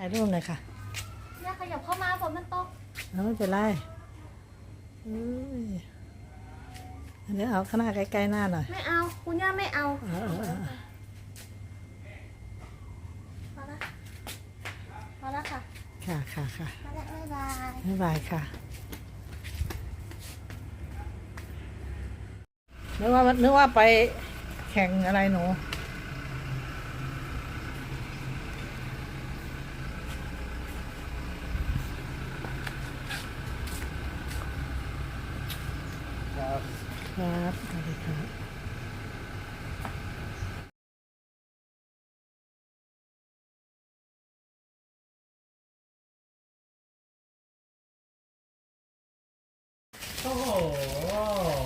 ถ่ายรูปหน่อยค่ะเนี่ยขยับเข้ามาฝนมันตกเอาไม่เป็นไรอุ้ยอันนี้เอาข้างหน้าใกล้ๆหน้าหน่อยไม่เอาคุณย่าไม่เอาเออเออเออพอละพอละค่ะค่ะค่ะค่ะพอละบ๊ายบายบ๊ายบายค่ะนึกว่านึกว่าไปแข่งอะไรหนู ครับสวัสดีครับโอ้โห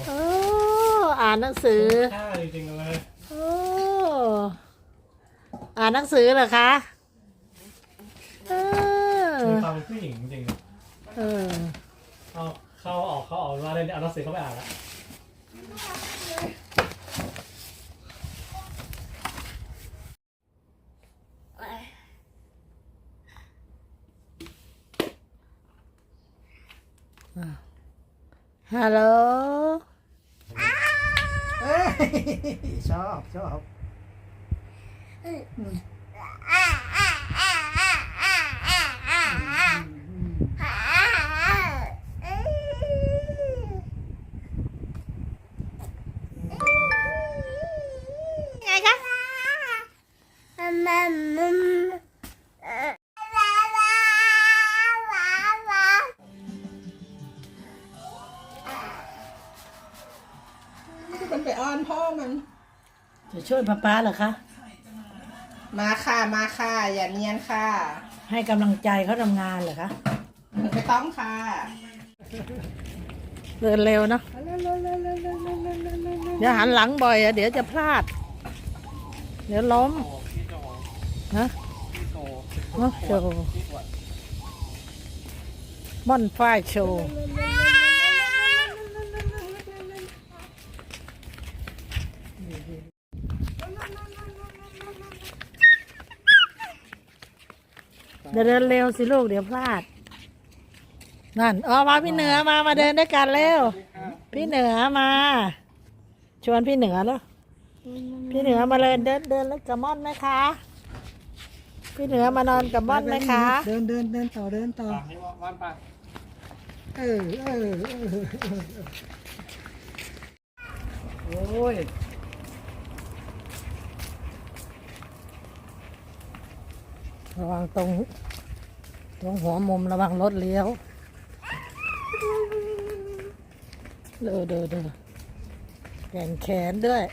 โอ้อ่านหนังสือค่าจริงๆเลยโอ้อ่านหนังสือเหรอคะเออมีความเป็นผู้หญิงจริงเออๆเอาเข้าออกเข้าออกมาเลยเอาหนังสือเข้าไปอ่านละ ฮัลโหลเจะช่วยป้าป้าเหรอคะ มาค่ะมาค่ะ อย่าเนียนค่ะ ให้กำลังใจเขาทำงานเหรอคะไม่ต้องค่ะเดินเร็วเนอะเดี๋ยวหันหลังบ่อยอะเดี๋ยวจะพลาด เดี๋ยวล้มโอ้พี่โจฮะพี่โจโอ้โชว์พี่อวดม่อนฝ้ายโชว์ เดี๋ยวเดินเร็วสิลูกเดี๋ยวพลาด นั่นอ๋อมาพี่เหนือมามาเดินด้วยกันเร็ว พี่เหนือมา ชวนพี่เหนือแล้ว พี่เหนือมาเลยเดินเดินแล้วกับม่อนไหมคะ พี่เหนือมานอนกับม่อนไหมคะ เดินเดินเดินต่อเดินต่ออะให้ว่านไปเออเออเออโอ้ย ระวังตรง ตรงหัวมุมระวังรถเลี้ยวเด้อเด้อเด้อแขนแขนด้วย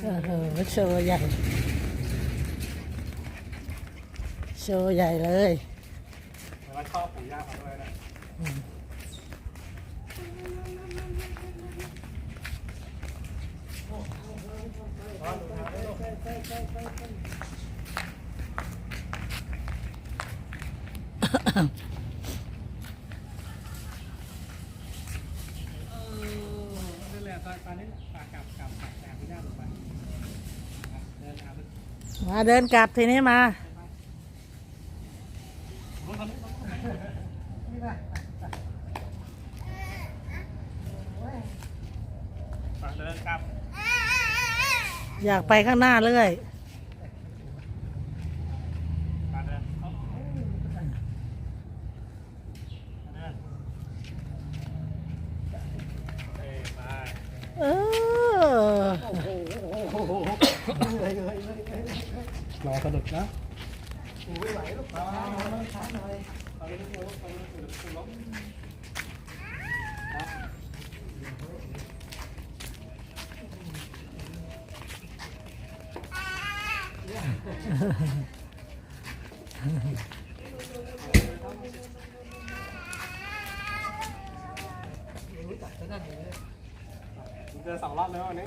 เออเออโชว์ใหญ่ โชว์ใหญ่เลยแต่ว่าชอบปู่ย่ามาด้วยนะนั่นแหละตอนตอนนี้ปากกลับกลับกลับแต่พี่ย่าลงไปเดินเอาไป มาเดินกลับทีนี้มาเดินกลับอยากไปข้างหน้าเรื่อย มาเดินเอาเดินโอเคไป เออ รอสะดุดนะ เดินสองรอบแล้ววันนี้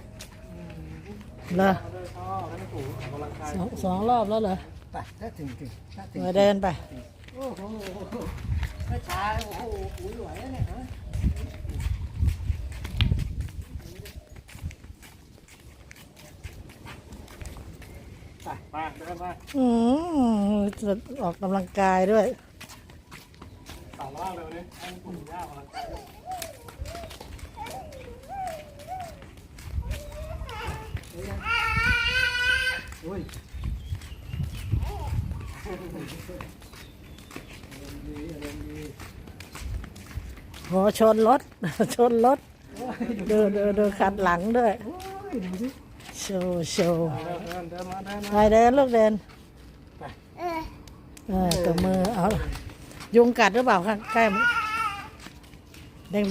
เหรอ เดินชอบให้มันถูกออกกำลังกาย สองสองรอบแล้วเหรอ ไปถ้าถึงถึงถ้าถึงมาเดินไปไม่ช้าโอ้โหอุ้ยไหวแล้วเนี่ยฮะไปไปเดินมาอืมจะออกกำลังกายด้วยสองรอบเลยวันนี้ให้ปู่ย่าออกกำลังกายด้วยอุ้ย อารมณ์ดีอารมณ์ดีโหชนรถ ชนรถดูดูดูขัดหลังด้วยโอ้ยดูสิโชว์โชว์เดินเดินเดินมาเดินไปมาเดินลูกเดินเออเออตัวมือเอายุงกัดหรือเปล่าข้างใกล้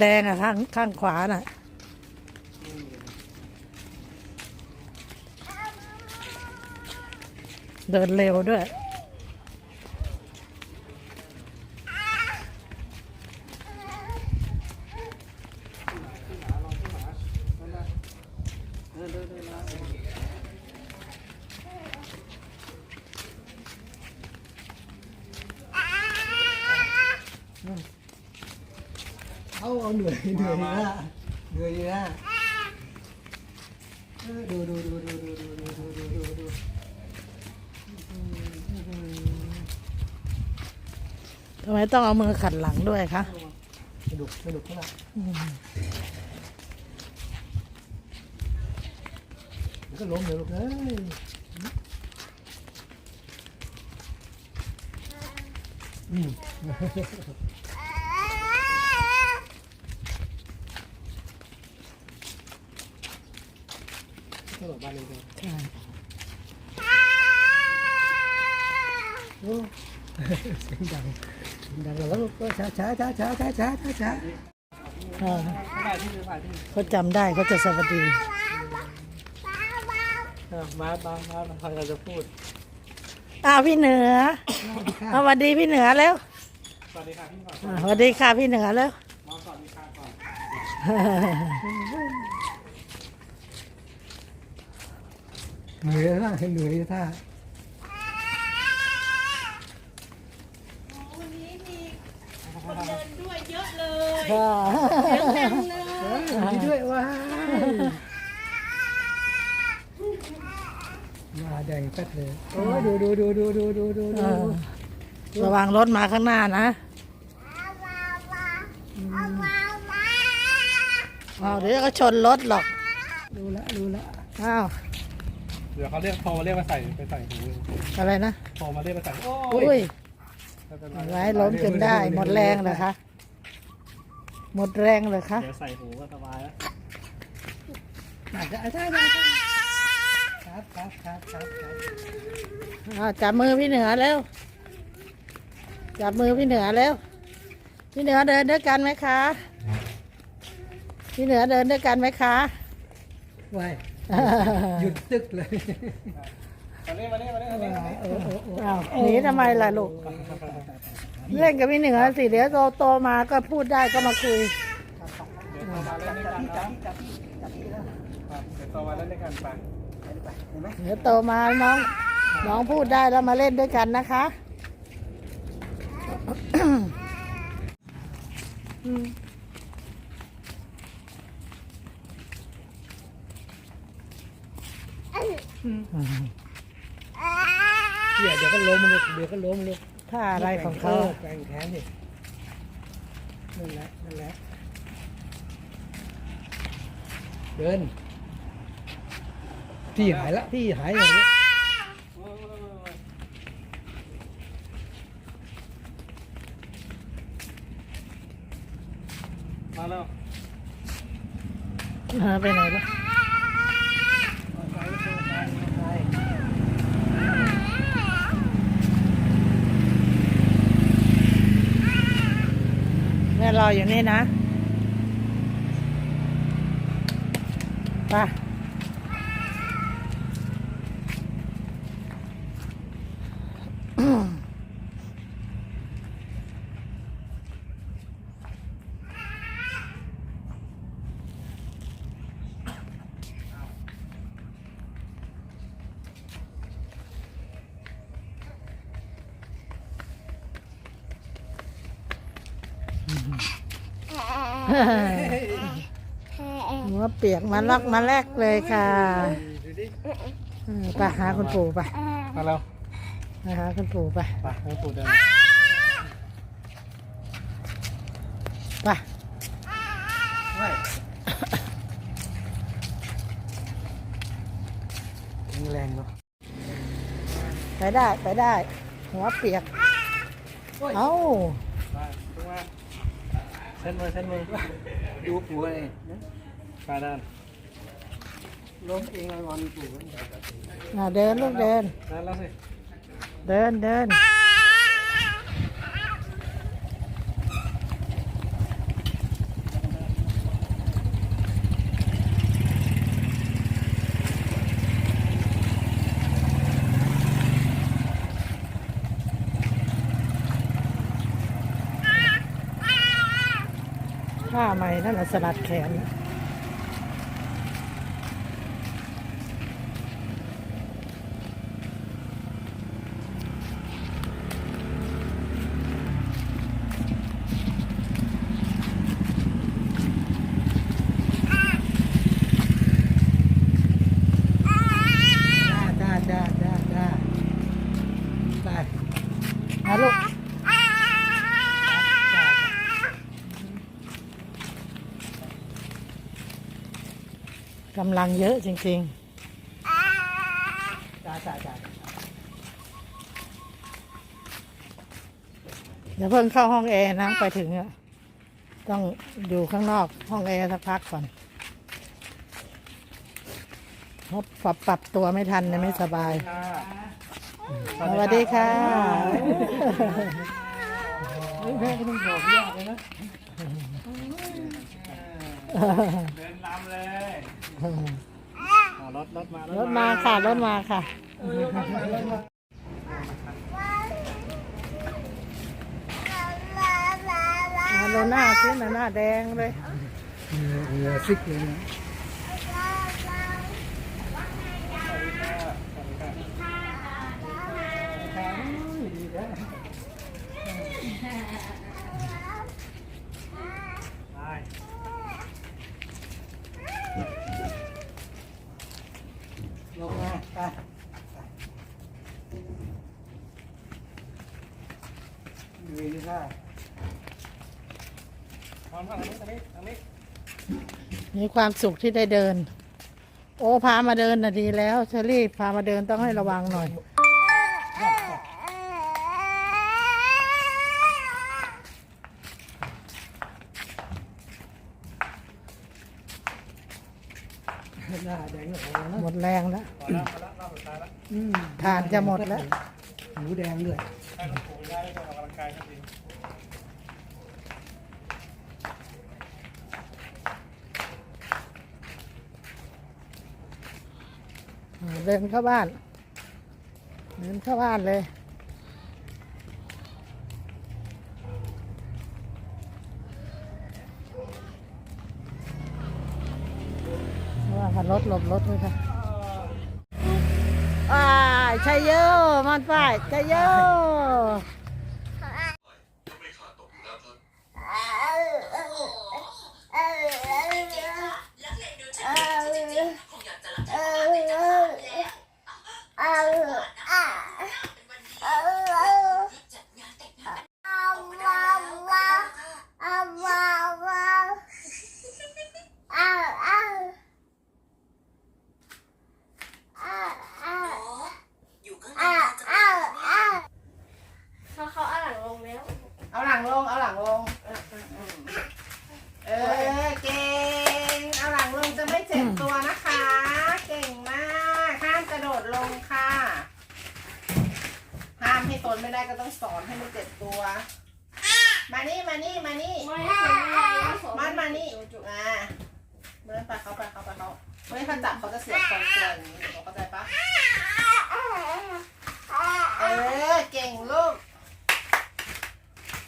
แดงๆอะข้างข้างขวาน่ะเดินเร็วด้วย เดินเดินเดินมา เอาเอาเห นื่อยเหนื่อยนะเหนื่อยนะเออดูดูดูดูดูดูดูดูดูดูทำไมต้องเอามือขัดหลังด้วยคะสนุกสนุกเท่าไหร่เดี๋ยวก็ล้มเดี๋ยวลูกเอ้ยอืม ตลอดบ้านเลยเดินใช่โอ้เสียงดังเสียงดังแล้วลูกช้าช้าช้าช้าช้าช้าช้าช้าเออไม่ได้ที่ไม่ได้ที่เขาจำได้เขาจะสวัสดีเออมามามามาใครจะพูดอ้าวพี่เหนือเอาสวัสดีพี่เหนือแล้วสวัสดีค่ะพี่ก่อนอ่าสวัสดีค่ะพี่เหนือแล้วมาสวัสดีค่ะก่อน เหนื่อยนะเหนื่อยท่าค่ะดีด้วยว้ายมาแดงแป๊ดเลยโอ้ยดูดูดูดูดูดูดูเอดูอระวังรถมาข้างหน้านะอ้าวเดี๋ยวก็ชนรถหรอก ดูละดูละอ้าว เดี๋ยวเขาเรียกโทรมาเรียกมาใส่ไปใส่หูอะไรนะโทรมาเรียกมาใส่โอ้อุ้ยไม่เป็นไรไว้ล้มจนได้ หมดแรงเหรอคะหมดแรงเหรอคะเดี๋ยวใส่หูก็สบายแล้วได้ได้ได้ได้ครับครับครับครับครับอ้าวจับมือพี่เหนือแล้ว จับมือพี่เหนือแล้ว พี่เหนือเดินด้วยกันไหมคะ พี่เหนือเดินด้วยกันไหมคะ ไว้ หยุดตึกเลยมานี่มานี่มานี่มานี่มานี่โอ้โอ้โอ้อ้าวหนีทำไมล่ะลูก เล่นกับพี่เหนือสิเดี๋ยวโตโตมาก็พูดได้ก็มาคุย เดี๋ยวโทรมาเล่นด้วยกันนะครับเดี๋ยวโทรมาเล่นด้วยกันไปเดี๋ยวโตมาน้อง น้องพูดได้แล้วมาเล่นด้วยกันนะคะ เดี๋ยวเดี๋ยวก็ล้มมันเลยเดี๋ยวก็ล้มเลยถ้าอะไรของเขาแกงแขนดินั่นแหละนั่นแหละเดินที่หายละที่หายอย่างนี้มาแล้วเออไปไหนล่ะแม่ร ออยู่นี่นะ หัวเปียกมาลักมาแลกเลยค่ะดูดิอืมไปหาคุณปู่ไปมาแล้วไปหาคุณปู่ไปไปให้ปู่เดินไปมีแรงเนาะไปได้ไปได้ หัวเปียก เอ้าไปทุกว่า เส้นมือเส้นมือดูผัวเลยไปด้านล้มเองงอนผัวอะเดินลูกเดิน ด้านแล้วสิ เดินเดิน ผ้าใหม่ นั่นแหละสลัดแขน จ้าจ้าจ้าจ้าไป มาลูก กำลังเยอะจริงจ้าจ้าจ้าๆเดี๋ยวเพิ่งเข้าห้องแอร์นะไปถึงอะต้องอยู่ข้างนอกห้องแอร์สักพักก่อนเพราะปรับปรับตัวไม่ทันเนี่ยไม่สบาย สวัสดีค่ะเฮ้ยแม่ก็ต้องบอกยากเลยนะเดินลำเลย รถรถมารถมาค่ะรถมาค่ะมาโดนหน้าซิหน้าหน้าแดงเลย เหงื่อซิกเลยนะ ไป ลงมาไปดูดีค่ะความทางนี้ทางนี้ทางนี้มีความสุขที่ได้เดิน โอ้พามาเดินน่ะดีแล้วเชอรี่พามาเดินต้องให้ระวังหน่อย หน้าแดงก็พอนะ หมดแรงแล้ว พอแล้วพอแล้วรอบสุดท้ายแล้ว อืม ทาน จะหมดแล้ว หมูแดงด้วยให้คุณปู่ย่าได้ไปออกกำลังกายสักทีอ่าเดินเข้าบ้าน เดินเข้าบ้านเลย ว่ากันรถหลบรถเลยค่ะายชัยโยมันฝ่ายชัยโยเขาเขาเอาหลังลงแล้ว เอาหลังลง เอาหลังลง เออ เก่ง เอาหลังลงจะไม่เจ็บตัวนะคะ เก่งมาก ห้ามกระโดดลงค่ะ ห้ามให้ตนไม่ได้ก็ต้องสอนให้มันเจ็บตัว มานี่ มานี่ มานี่ ไม่คนไม่สอน มันมานี่อ่าเมื่อไปเขาไปเขาไปเขาเมื่อถ้าจับเขาจะเสียบสองตัวอย่างนี้เขาเข้าใจปะเออ เก่งลูก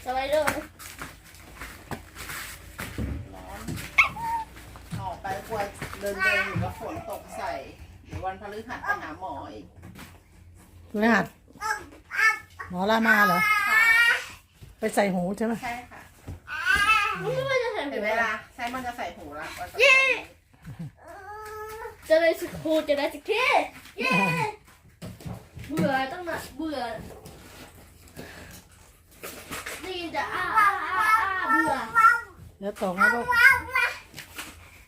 สไลเดอร์ ร้อนออกไปกลัวเดินเดินอยู่แล้วฝนตกใส่ เดี๋ย ววันพฤหัสไปหาหมออีกรหัสหมอลามาเหรอ ไปใส่หูใช่ไหมใช่ค่ะไม่ว่าจะใส่เห็นไหมล่ะใช้มันจะใส่หูละวันพฤหัสจะได้สกูจะได้สกีเบื่อตั้งนานเบื่อได้ยินแต่อ้าอ้าอ้าอ้าเบื่อเดี๋ยวตกนะลูก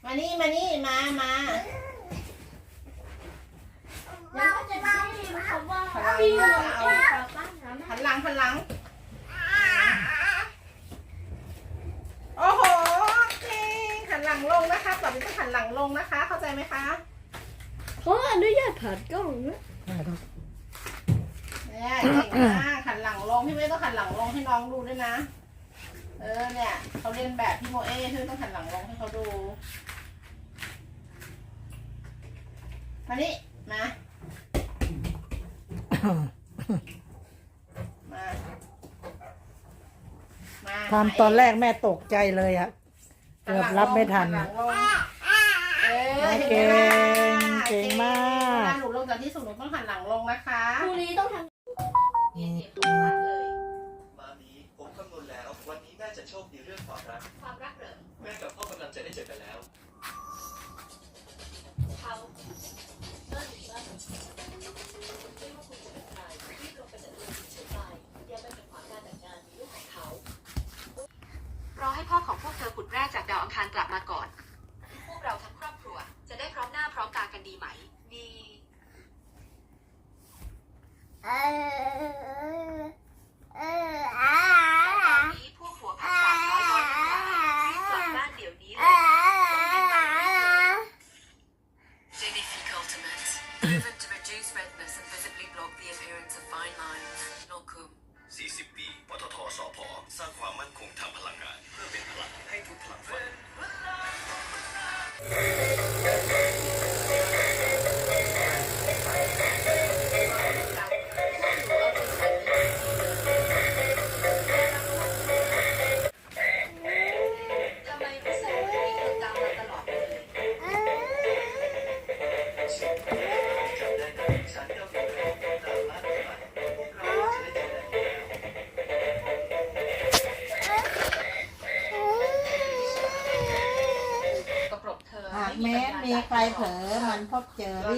มานี่มานี่มามา แล้วก็จะได้ยินคำว่าพี่เหนื่อยเองกลับบ้านนะหันหลังหันหลัง โอ้โหเก่งหันหลังลงนะคะต่อไปต้องหันหลังลงนะคะ เข้าใจไหมคะเขาอนุญาตผ่านกล้องนะได้ลูกเนี่ยเก่งมากหันหลังลงพี่ไม่ต้องหันหลังลงให้น้องดูด้วยนะ เออเนี่ยเขาเรียนแบบพี่โมเอ้พี่ไม่ต้องหันหลังลงให้เขาดูมานี่มา มามาทำตอนแรกแม่ตกใจเลยอะเกือบรับไม่ทันหัหลัอะงลงเออเก่งเก่งมากเวลาหนูลงจากที่สูงหนูต้องหันหลังลงนะคะพรุ่งนี้ต้องทำมามีผมคำนวณแล้ว วันนี้แม่จะโชคดีเรื่องความรักความรักเหรอ แม่กับพ่อกำลังจะได้เจอกันแล้ว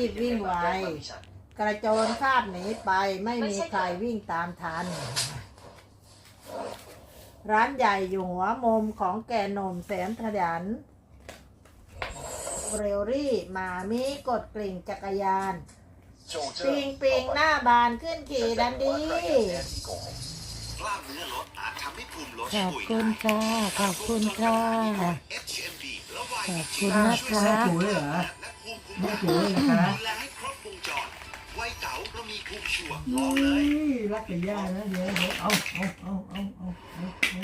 บเจอรีบวิ่งไว กระโจนคาบหนีไปไม่มีใครวิ่งตามทัน ร้านใหญ่อยู่หัวมุมของแก่นมแสนขยัน เรลรี่หมามีกดกลิ่งจักรยาน ปิงปิงหน้าบานขึ้นขี่ดันดีกล้ามเนื้อลดอาจทำให้ภูมิลดขอบคุณค่ะ ขอบคุณค่ะ HMB และ ขอบ YG คุณนะคะแม่ปุ๋ยเหรอและภูมิคุ้มแม่กันปุ๋ยนะคะดูแลให้ครบวงจรไวัยเก๋าเรามีภูมิชัวร์ลอุ้องเลยยรักแต่ย่านะเดี๋ยวเดี๋ยวเอาเอาเอาเอาเอาเอาเอา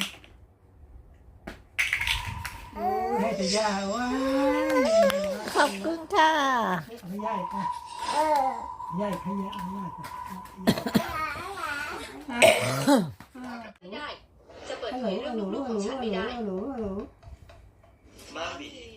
โอ้ยให้แต่ย่าว้ายขอบคุณค่ะเอาไม่ย่ายค่ะย่ายขยะเอาย่ายค่ะไม่ได้ จะเปิดฮัลเผโหลยเรื่ฮัองลโหลลูกๆฮัขลองโหลฉันฮัลไม่โหลได้ฮัลโหลฮัลโหลมาบี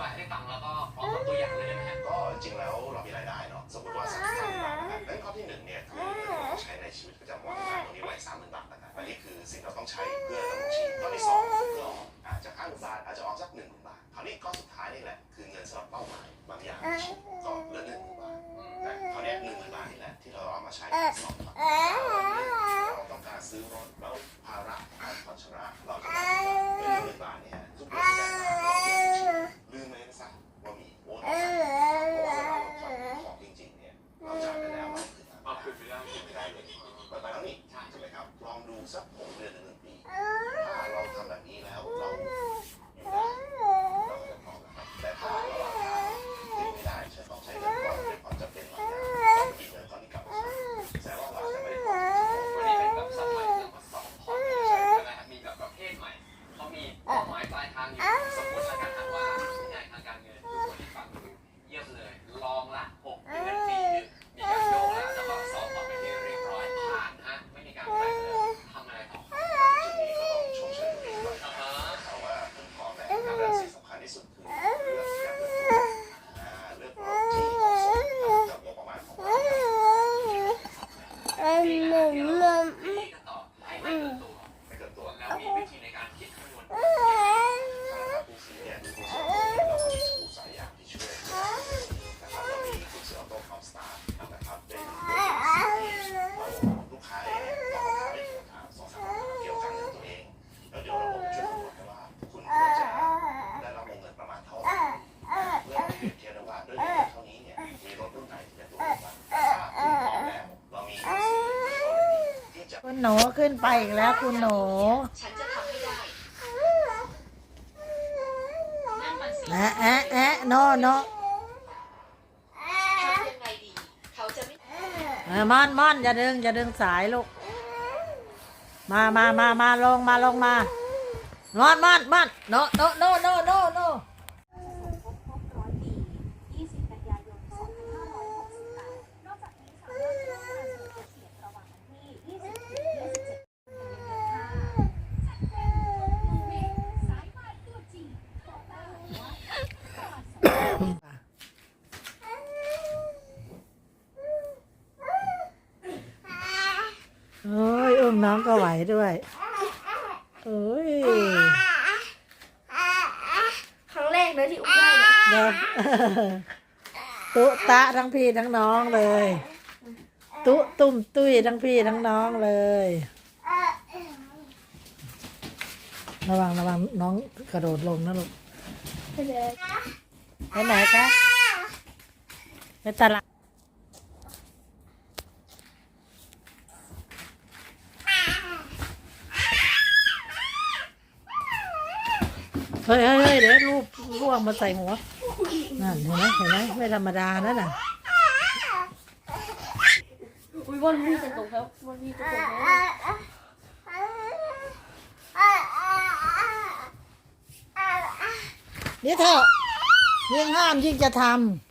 บายให้ฟังแล้วก็พร้อมกับตัวอย่างเลยได้ไหมฮะก็จริงแล้วเรามีรายได้เนาะสมมติว่าสามสิบาทนะครับนั่นข้อที่หนึ่งเนี่ยคือเราใช้ในชีวิตประจำวันนะครับตรงนี้ไว้สามหมื่นบาทนะครับอันนี้คือสิ่งเราต้องใช้เพื่อดำรงชีพข้อที่สอง ไช่ประมาณนี้ใช่ไหมครับ ลองดูสักหกเดือนหนึ่งปี ถ้าเราทำแบบนี้แล้วเรา ไปอีกแล้วคุณหนู ฉันจะทำให้ได้นั่นมันสิแอะแอะแอะโนโนทำยังไงดี เขาจะไม่เออมอนมอนอย่าดึงอย่าดึงสายลูก มามามามาลงมาลงมามอนมอนมอนโนโนโนโนโนโน 20 กันยายน 2568 นอกจากนี้สามารถร่วมงานเฉลิมพระเกียรติระหว่างวันที่ 20ถึง27กันยายนค่ะสายมาตัวจริงบอกได้เลยว่า โอ้ยอุ้มน้องก็ไหวด้วยโอ้ย ครั้งแรกเลยที่อุ้มได้เนี่ย เด้อ ตะทั้งพี่ทั้งน้องเลย ตุตุ่มตุ้ยทั้งพี่ทั้งน้องเลย ระวังระวังน้องกระโดดลงนะลูกไปไหนคะไปตลาดเฮ้ยเฮ้ยเฮ้ยเดี๋ยวรูปร่วงมาใส่หัว นั่นเห็นไหมเห็นไหมไม่ธรรมดานั่นน่ะอุ้ยวันนี้จะตกแล้ววันนี้จะตกแล้วนี่เถอะยิ่งห้ามยิ่งจะทำ